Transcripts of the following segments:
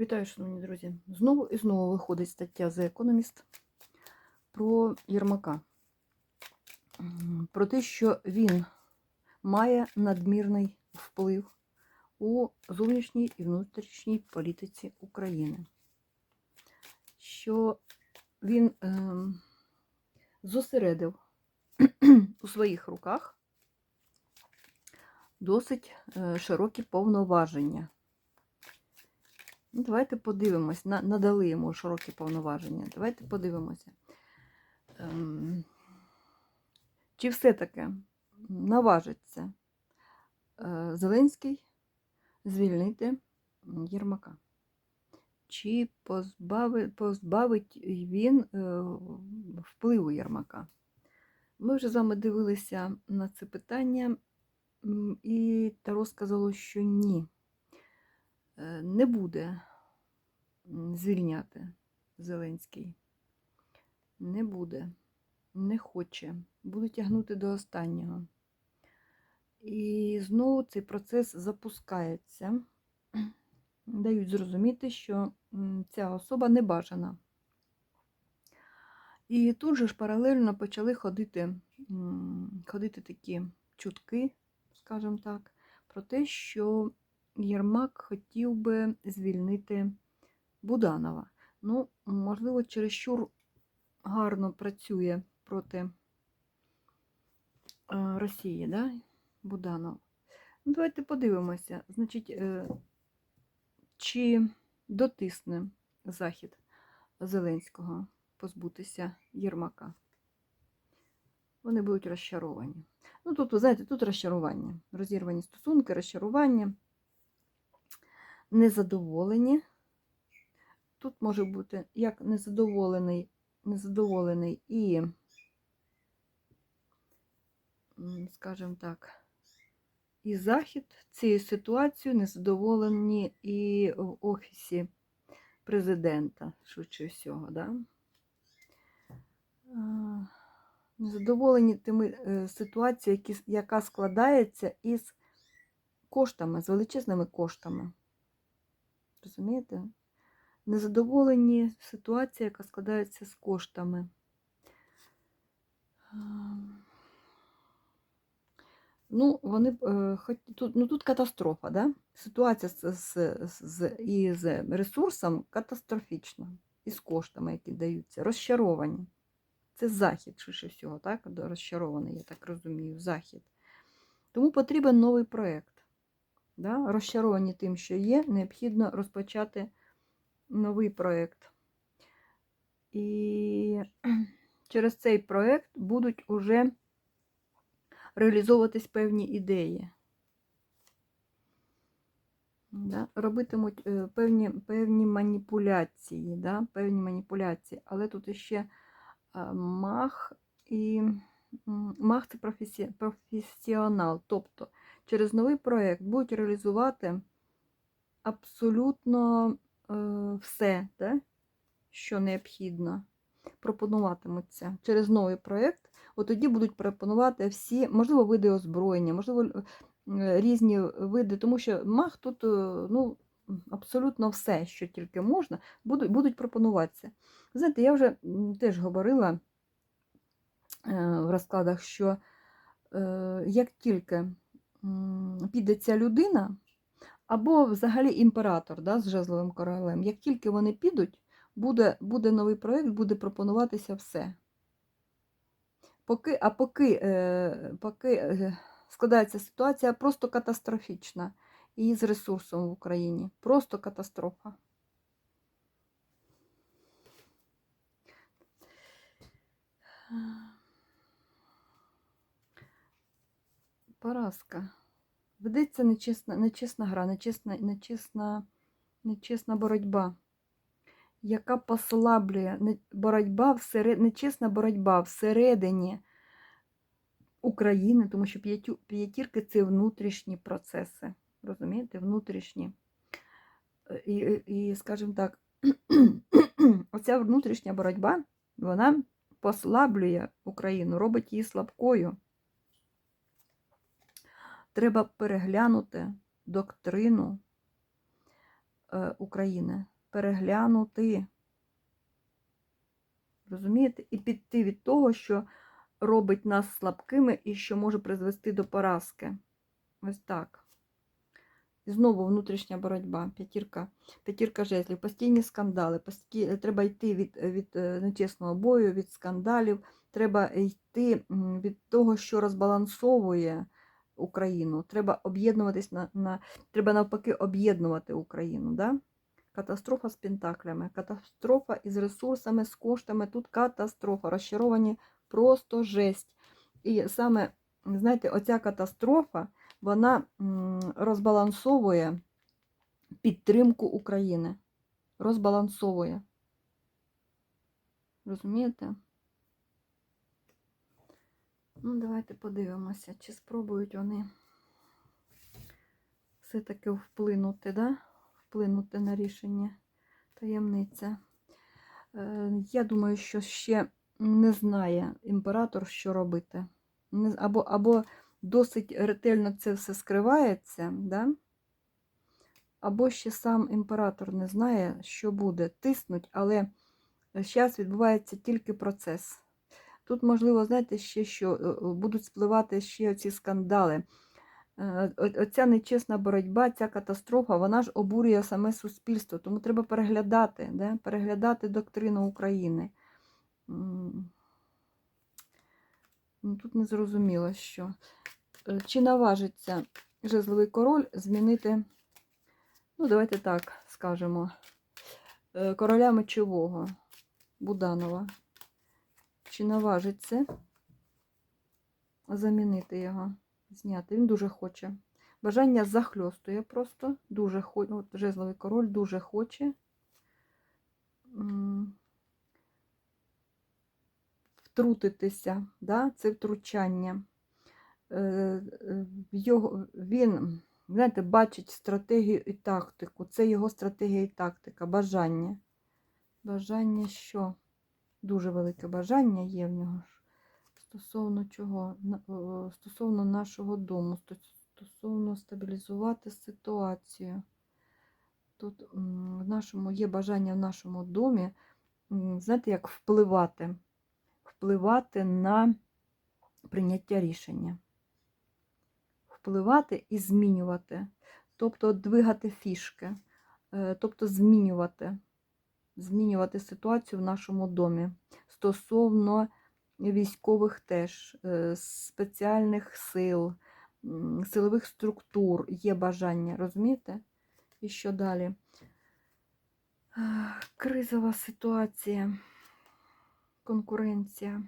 Вітаю, шановні друзі. Знову і знову виходить стаття The Economist про Єрмака. Про те, що він має надмірний вплив у зовнішній і внутрішній політиці України. Що він ем, зосередив у своїх руках досить е, широкі повноваження. Ну, Давайте подивимось, надали йому широкі повноваження. Давайте подивимося. Ем, Чи все-таки наважиться е, Зеленський звільнити Єрмака? Чи позбавить, позбавить він е, впливу Єрмака? Ми вже з вами дивилися на це питання, і Таро сказало, що ні е, не буде звільняти Зеленський. Не буде, не хоче, буде тягнути до останнього. І знову цей процес запускається. Дають зрозуміти, що ця особа не бажана. І тут же ж паралельно почали ходити, ходити такі чутки, скажімо так, про те, що Єрмак хотів би звільнити Буданова. Ну, можливо, чересчур гарно працює проти е, Росії, да? Буданов. Ну, давайте подивимося, значить, е, чи дотисне Захід Зеленського позбутися Єрмака. Вони будуть розчаровані. Ну, тут, ви знаєте, тут розчарування. Розірвані стосунки, розчарування незадоволені. Тут може бути як незадоволений, незадоволений і, скажімо так, і захід цією ситуацією незадоволені і в офісі президента, швидше всього, да? Незадоволені тими е, ситуацією, яка складається із коштами, з величезними коштами. Розумієте? Незадоволені ситуація, яка складається з коштами. Ем, Ну, вони е, тут, ну, тут катастрофа, да? Ситуація з, з, з, із ресурсом катастрофічна, і з коштами, які даються, розчаровані. Це захід, швидше всього, так? Розчарований, я так розумію, захід. Тому потрібен новий проєкт. Да? Розчаровані тим, що є, необхідно розпочати новий проєкт. І через цей проєкт будуть уже реалізовуватись певні ідеї. Да? Робитимуть е, певні, певні маніпуляції, да? певні маніпуляції. Але тут іще е, мах і мах це професі... професіонал. Тобто через новий проєкт будуть реалізувати абсолютно все, да? що необхідно. Пропонуватимуться через новий проєкт. От тоді будуть пропонувати всі, можливо, види озброєння, можливо, е, різні види, тому що мах тут е, ну, абсолютно все, що тільки можна, будуть, будуть пропонуватися. Знаєте, я вже теж говорила е, в розкладах, що е, як тільки піде ця людина, або взагалі імператор да, з жезловим королем, як тільки вони підуть, буде, буде новий проєкт, буде пропонуватися все. Поки, а поки, е, поки е, складається ситуація просто катастрофічна і з ресурсом в Україні. Просто катастрофа. Поразка. Ведеться нечесна, нечесна гра, нечесна, нечесна, нечесна боротьба, яка послаблює боротьба всеред, нечесна боротьба всередині України, тому що п'ятірки це внутрішні процеси. Розумієте? Внутрішні. І, і скажімо так, оця внутрішня боротьба, вона послаблює Україну, робить її слабкою. Треба переглянути доктрину е, України. Переглянути. Розумієте? І піти від того, що робить нас слабкими і що може призвести до поразки. Ось так. І знову внутрішня боротьба, п'ятірка, п'ятірка жезлів, постійні скандали, пості... треба йти від, від е, нечесного бою, від скандалів, треба йти від того, що розбалансовує Україну. Треба об'єднуватись на, на треба навпаки об'єднувати Україну. Да? Катастрофа з пентаклями, катастрофа із ресурсами, з коштами. Тут катастрофа, розчаровані просто жесть. І саме, знаєте, оця катастрофа, вона розбалансовує підтримку України. Розбалансовує. Розумієте? Ну, давайте подивимося, чи спробують вони все-таки вплинути, да? вплинути на рішення таємниця. Е, Я думаю, що ще не знає імператор, що робити. Або, або досить ретельно це все скривається, да? або ще сам імператор не знає, що буде. Тиснуть, але зараз відбувається тільки процес. Тут, можливо, знаєте, ще що е, е, будуть спливати ще ці скандали. Е, Оця нечесна боротьба, ця катастрофа, вона ж обурює саме суспільство. Тому треба переглядати, да? переглядати доктрину України. Ну, Тут не зрозуміло, що. Чи наважиться жезловий король змінити, ну, давайте так скажемо, короля мечового Буданова. Чи наважиться замінити його, зняти? Він дуже хоче. Бажання захльостує просто, дуже хоче. От жезловий король дуже хоче. Втрутитися, да? це втручання. Е, е, Його, він, знаєте, бачить стратегію і тактику. Це його стратегія і тактика, бажання. Бажання що? Дуже велике бажання є в нього. Стосовно чого? Стосовно нашого дому, стосовно стабілізувати ситуацію. Тут в нашому є бажання в нашому домі, знаєте, як впливати. Впливати на прийняття рішення. Впливати і змінювати. Тобто двигати фішки, е, тобто змінювати змінювати ситуацію в нашому домі стосовно військових теж, е, спеціальних сил, силових структур є бажання, розумієте? І що далі? Кризова ситуація, конкуренція.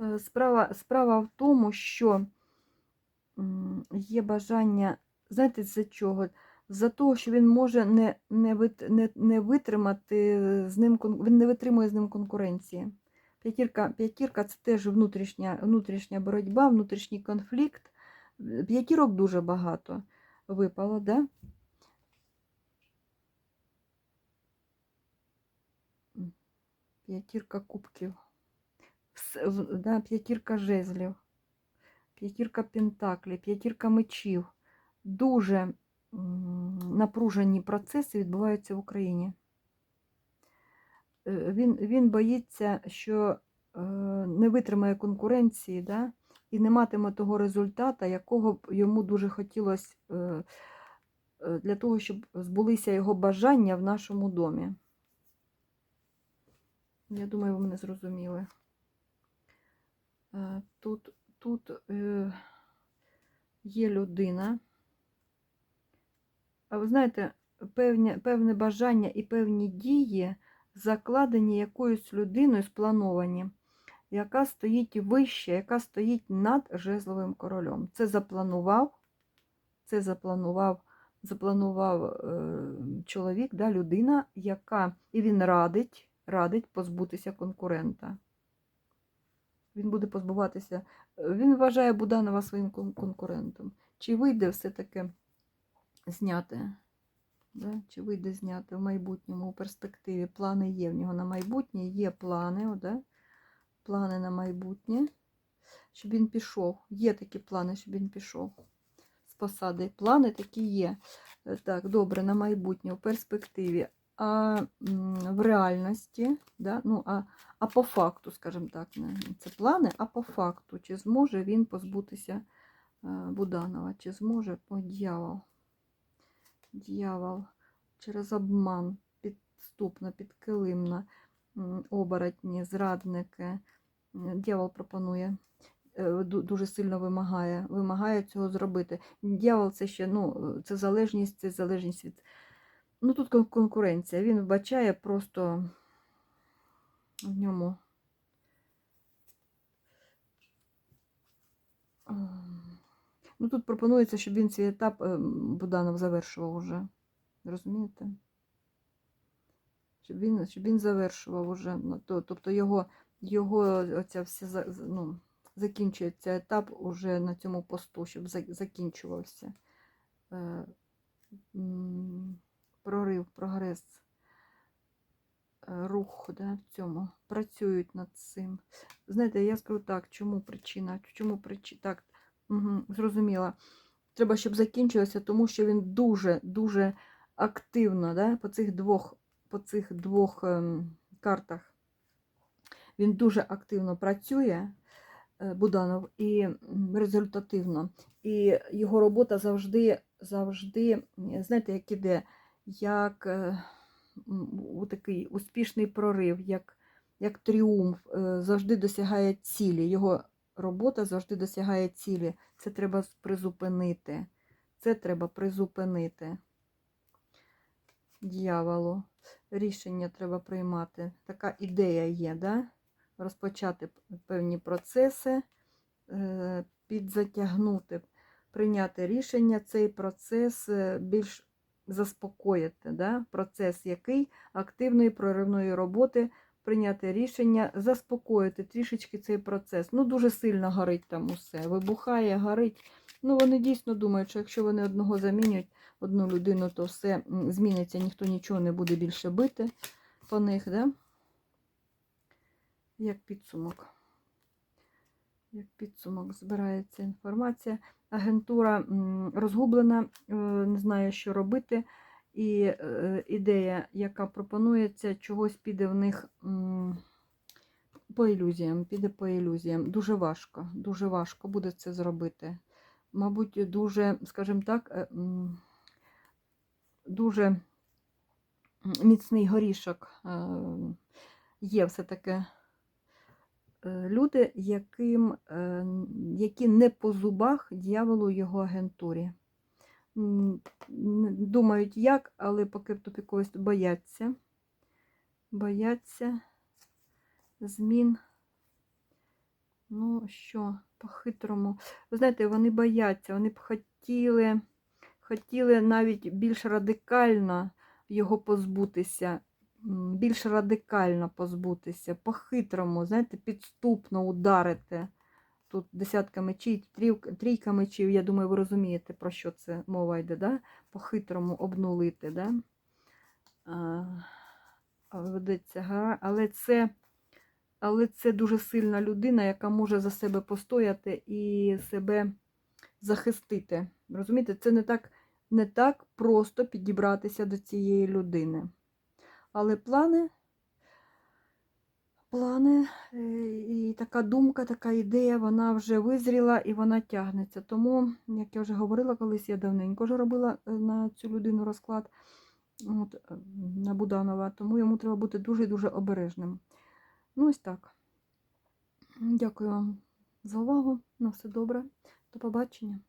Е, Справа, справа в тому, що є бажання, знаєте, за чого? За того, що він може не, не, не, не витримати з ним, він не витримує з ним конкуренції. П'ятірка, п'ятірка це теж внутрішня, внутрішня боротьба, внутрішній конфлікт. П'ятірок дуже багато випало, да? П'ятірка кубків. Да, п'ятірка жезлів, п'ятірка пентаклів, п'ятірка мечів. Дуже напружені процеси відбуваються в Україні. Е, Він, він боїться, що е, не витримає конкуренції, да? і не матиме того результата, якого б йому дуже хотілося е, для того, щоб збулися його бажання в нашому домі. Я думаю, ви мене зрозуміли. Тут, тут є людина. Ви знаєте, певне, певне бажання і певні дії закладені якоюсь людиною, сплановані, яка стоїть вище, яка стоїть над жезловим королем. Це запланував, це запланував, запланував е, чоловік, да, людина, яка і він радить, радить позбутися конкурента. Він буде позбуватися. Він вважає Буданова своїм конкурентом. Чи вийде все-таки зняти? Да? Чи вийде зняти в майбутньому у перспективі? Плани є в нього на майбутнє, є плани, да? плани на майбутнє, щоб він пішов. Є такі плани, щоб він пішов. з посади. Плани такі є. Е, Так, добре, на майбутнє, в перспективі. А в реальності, да? ну, а, а по факту, скажімо так, це плани, а по факту, чи зможе він позбутися е, Буданова, чи зможе о, дьявол. Дьявол через обман, підступно, підкилимно, оборотні, зрадники. Дьявол пропонує, е, дуже сильно вимагає, вимагає цього зробити. Дьявол це ще, ну, це залежність, це залежність від. Ну, тут конкуренція. Він вбачає просто в ньому. Ну, тут пропонується, щоб він цей етап ем, Буданов завершував уже. Розумієте? Щоб він, щоб він завершував уже. ну, то- Тобто його, його оця вся ну, закінчується етап уже на цьому посту, щоб закінчувався. Е, прорив, прогрес, е, рух да, в цьому. Працюють над цим. Знаєте, я скажу так, чому причина? Чому причина? Так, угу, зрозуміла. Треба, щоб закінчилося, тому що він дуже-дуже активно да, по цих двох, по цих двох ем, картах. Він дуже активно працює, е, Буданов, і результативно. І його робота завжди, завжди, знаєте, як іде, як е, такий успішний прорив, як, як тріумф, е, завжди досягає цілі. Його робота завжди досягає цілі. Це треба призупинити. Це треба призупинити. Дьяволу. Рішення треба приймати. Така ідея є, да? розпочати певні процеси, е, підзатягнути, прийняти рішення, цей процес е, більш заспокоїти. Да? Процес який активної проривної роботи, прийняти рішення, заспокоїти трішечки цей процес. Ну, дуже сильно горить там усе. Вибухає, горить. Ну, вони дійсно думають, що якщо вони одного замінюють, одну людину, то все зміниться, ніхто нічого не буде більше бити по них, да? Як підсумок. Як підсумок збирається інформація. Агентура розгублена, е, не знає, що робити. І е, ідея, яка пропонується, чогось піде в них по ілюзіям, піде по ілюзіям. Дуже важко, дуже важко буде це зробити. Мабуть, дуже, скажімо так, е, дуже міцний горішок е, є все-таки люди, яким, які не по зубах дьяволу його агентурі. Думають як, але поки в тупіковість бояться. Бояться змін. Ну, що, по-хитрому. Ви знаєте, вони бояться, вони б хотіли, хотіли навіть більш радикально його позбутися, більш радикально позбутися, по-хитрому, знаєте, підступно ударити. Тут десятка мечів, трійка мечів, я думаю, ви розумієте, про що це мова йде, да? по-хитрому обнулити. Да? А, але це, але це дуже сильна людина, яка може за себе постояти і себе захистити. Розумієте, це не так, не так просто підібратися до цієї людини. Але плани, плани е, і така думка, така ідея, вона вже визріла і вона тягнеться. Тому, як я вже говорила колись, я давненько вже робила е, на цю людину розклад от, е, на Буданова, тому йому треба бути дуже-дуже обережним. Ну, ось так. Дякую вам за увагу. На все добре. До побачення.